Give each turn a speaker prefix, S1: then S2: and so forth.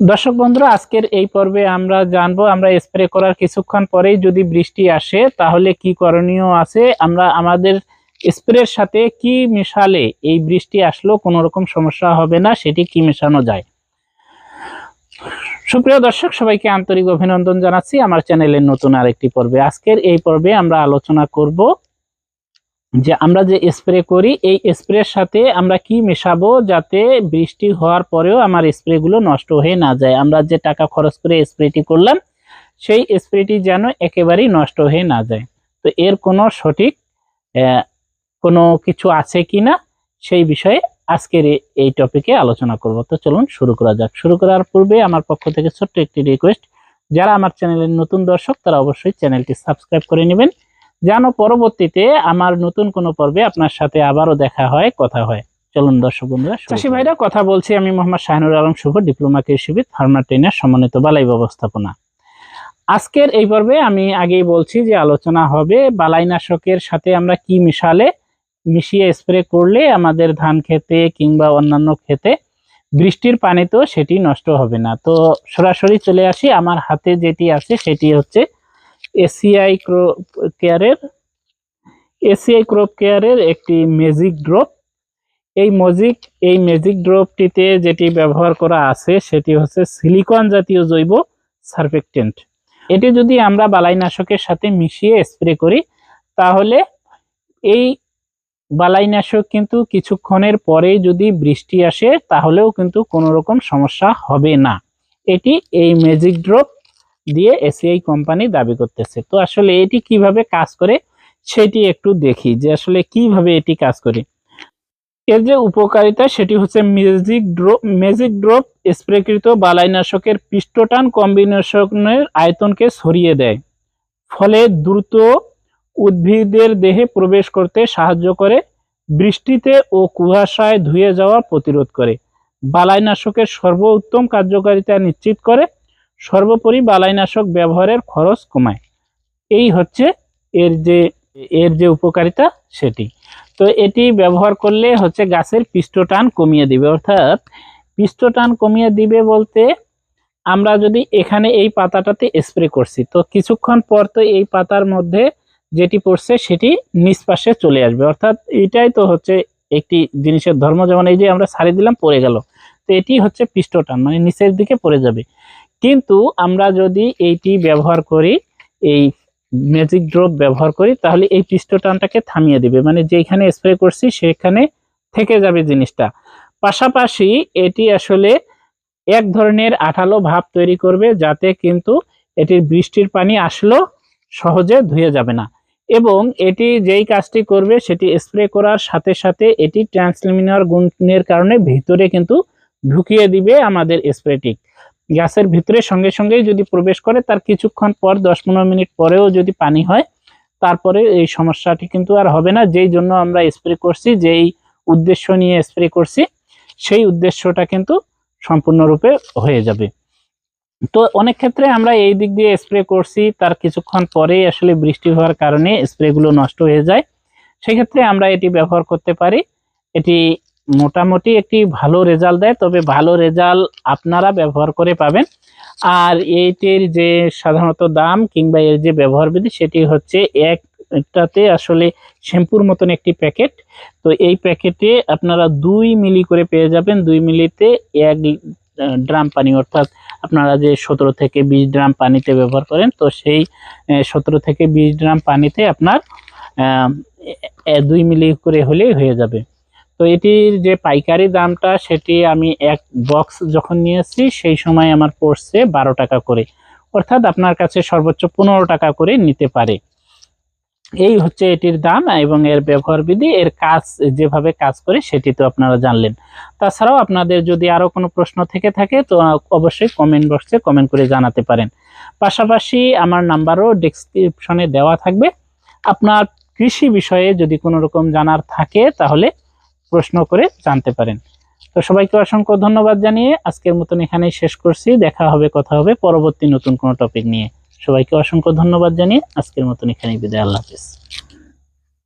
S1: দর্শক বন্ধুরা, আজকের এই পর্বে আমরা জানব, আমরা স্প্রে করার কিছুক্ষণ পরেই যদি বৃষ্টি আসে, তাহলে কি করণীয় আছে? আমরা আমাদের স্প্রের সাথে কি মেশালে এই বৃষ্টি আসলেও কোনো রকম সমস্যা হবে না, সেটি কি মেশানো যায়? সুপ্রিয় দর্শক, সবাইকে আন্তরিক অভিনন্দন জানাচ্ছি আমার চ্যানেলের নতুন আরেকটি পর্বে। আজকের এই পর্বে আমরা আলোচনা করব যে আমরা যে স্প্রে করি, এই স্প্রের সাথে আমরা কি মেশাবো যাতে বৃষ্টি হওয়ার পরেও আমার স্প্রেগুলো নষ্ট হয়ে না যায়? আমরা যে টাকা খরচ করে স্প্রেটি করলাম, সেই স্প্রেটি যেন একেবারেই নষ্ট হয়ে না যায়। তো এর কোনো সঠিক কোনো কিছু আছে কি না, সেই বিষয়ে আজকের এই টপিকে আলোচনা করব। তো চলুন শুরু করা যাক। শুরু করার পূর্বে আমার পক্ষ থেকে ছোট্ট একটি রিকোয়েস্ট যারা আমার চ্যানেলের নতুন দর্শক, তারা অবশ্যই চ্যানেলটি সাবস্ক্রাইব করে নেবেন। যেন পরবর্তীতে আমার নতুন কোনো পর্বে আপনার সাথে আবারও দেখা হয় কথা হয়। চলুন দর্শক বন্ধুরা চাষি ভাইরা কথা বলছি আমি মোহাম্মদ শাহিনুর আলম শুভ ডিপ্লোমা কৃষিবিদ ফার্মার ট্রেনার সমন্বিত বালাই ব্যবস্থাপনা। আজকের এই পর্বে আমি আগেই বলছি যে আলোচনা হবে বালাইনাশকের সাথে আমরা কি মিশালে মিশিয়ে স্প্রে করলে আমাদের ধান খেতে কিংবা অন্যান্য খেতে বৃষ্টির পানিতেও সেটি নষ্ট হবে না। তো সরাসরি চলে আসি আমার হাতে যেটি আছে সেটি হচ্ছে এসিআই কেয়ারের এসিআই ক্রপ কেয়ারের একটি ম্যাজিক ড্রপ এই মজিক এই ম্যাজিক ড্রপটিতে যেটি ব্যবহার করা আছে, সেটি হচ্ছে সিলিকন জাতীয় জৈব সার্ফেক্টেন্ট এটি যদি আমরা বালাইনাশকের সাথে মিশিয়ে স্প্রে করি, তাহলে এই বালাইনাশক কিন্তু কিছুক্ষণের পরে যদি বৃষ্টি আসে, তাহলেও কিন্তু কোনো রকম সমস্যা হবে না। এটি এই ম্যাজিক ড্রপ দিয়ে এসিআই কোম্পানি দাবি করতেছে। তো আসলে এটি কীভাবে কাজ করে সেটি একটু দেখি যে আসলে কীভাবে এটি কাজ করে। এর যে উপকারিতা সেটি হচ্ছে ম্যাজিক ড্রপ ম্যাজিক ড্রপ স্প্রেকৃত বালাইনাশকের পিষ্টটান কম্বিনেশনের আয়তনকে সরিয়ে দেয়। ফলে দ্রুত উদ্ভিদের দেহে প্রবেশ করতে সাহায্য করে, বৃষ্টিতে ও কুয়াশায় ধুয়ে যাওয়া প্রতিরোধ করে। বালাইনাশকের সর্বোত্তম কার্যকারিতা নিশ্চিত করে সর্বোপরি বালাইনাশক ব্যবহারের খরচ কমায়। এই হচ্ছে এর যে এর যে উপকারিতা সেটি। তো এটি ব্যবহার করলে হচ্ছে গাছের পিষ্টটান কমিয়ে দিবে। অর্থাৎ পিষ্টটান কমিয়ে দিবে বলতে আমরা যদি এখানে এই পাতাটাতে স্প্রে করছি, তো কিছুক্ষণ পর তো এই পাতার মধ্যে যেটি পড়ছে সেটি নিষ্পাশে চলে আসবে। অর্থাৎ এটাই তো হচ্ছে একটি জিনিসের ধর্ম। যেমন এই যে আমরা ছাড়ি দিলাম, পড়ে গেল। তো এটি হচ্ছে পিষ্টটান মানে নিচের দিকে পড়ে যাবে। কিন্তু আমরা যদি এইটি ব্যবহার করি, এই ম্যাজিক ড্রপ ব্যবহার করি, তাহলে এই পিষ্টটানটাকে থামিয়ে দিবে। মানে যেখানে স্প্রে করছি, সেখানে থেকে যাবে জিনিসটা। পাশাপাশি এটি আসলে এক ধরনের আঠালো ভাব তৈরি করবে, যাতে কিন্তু এটির বৃষ্টির পানি আসলেও সহজে ধুয়ে যাবে না। এবং এটি যেই কাজটি করবে, সেটি স্প্রে করার সাথে সাথে এটি ট্রান্সলিমিনার গুণের কারণে ভিতরে কিন্তু ঢুকিয়ে দিবে আমাদের স্প্রেটি গাছের ভিতরে সঙ্গে সঙ্গেই যদি প্রবেশ করে, তার কিছুক্ষণ পর দশ পনেরো মিনিট পরেও যদি পানি হয়, তারপরে এই সমস্যাটি কিন্তু আর হবে না। যেই জন্য আমরা স্প্রে করছি, যেই উদ্দেশ্য নিয়ে স্প্রে করছি, সেই উদ্দেশ্যটা কিন্তু সম্পূর্ণরূপে হয়ে যাবে। তো অনেক ক্ষেত্রে আমরা এই দিক দিয়ে স্প্রে করছি, তার কিছুক্ষণ পরেই আসলে বৃষ্টি হওয়ার কারণে স্প্রেগুলো নষ্ট হয়ে যায়। সেক্ষেত্রে আমরা এটি ব্যবহার করতে পারি। এটি মোটামুটি একটি ভালো রেজাল্ট দেয়, তবে ভালো রেজাল্ট আপনারা ব্যবহার করে পাবেন। আর এইটির যে সাধারণত দাম কিংবা এর যে ব্যবহার বিধি, সেটি হচ্ছে একটাতে আসলে শ্যাম্পুর মতন একটি প্যাকেট। তো এই প্যাকেটে আপনারা দুই মিলি করে পেয়ে যাবেন। দুই মিলিতে এক ড্রাম পানি, অর্থাৎ আপনারা যে সতেরো থেকে বিশ ড্রাম পানিতে ব্যবহার করেন, তো সেই সতেরো থেকে বিশ ড্রাম পানিতে আপনার দুই মিলি করে হলেই হয়ে যাবে। তো এটির যে পাইকারি দামটা, সেটি আমি এক বক্স যখন নিয়েছি, সেই সময় আমার পড়ছে বারো টাকা করে। অর্থাৎ আপনার কাছে সর্বোচ্চ পনেরো টাকা করে নিতে পারে। এই হচ্ছে এটির দাম এবং এর ব্যবহার বিধি। এর কাজ, যেভাবে কাজ করে, সেটি তো আপনারা জানলেন। তাছাড়াও আপনাদের যদি আরও কোনো প্রশ্ন থেকে থাকে, তো অবশ্যই কমেন্ট বক্সে কমেন্ট করে জানাতে পারেন। পাশাপাশি আমার নাম্বারও ডেসক্রিপশনে দেওয়া থাকবে। আপনার কৃষি বিষয়ে যদি কোনো রকম জানার থাকে, তাহলে প্রশ্ন করে জানতে পারেন। তো সবাইকে অসংখ্য ধন্যবাদ জানিয়ে আজকের মতন এখানেই শেষ করছি। দেখা হবে, কথা হবে পরবর্তী নতুন কোনো টপিক নিয়ে। সবাইকে অসংখ্য ধন্যবাদ জানিয়ে আজকের মতন এখানেই বিদায়। আল্লাহ হাফিজ।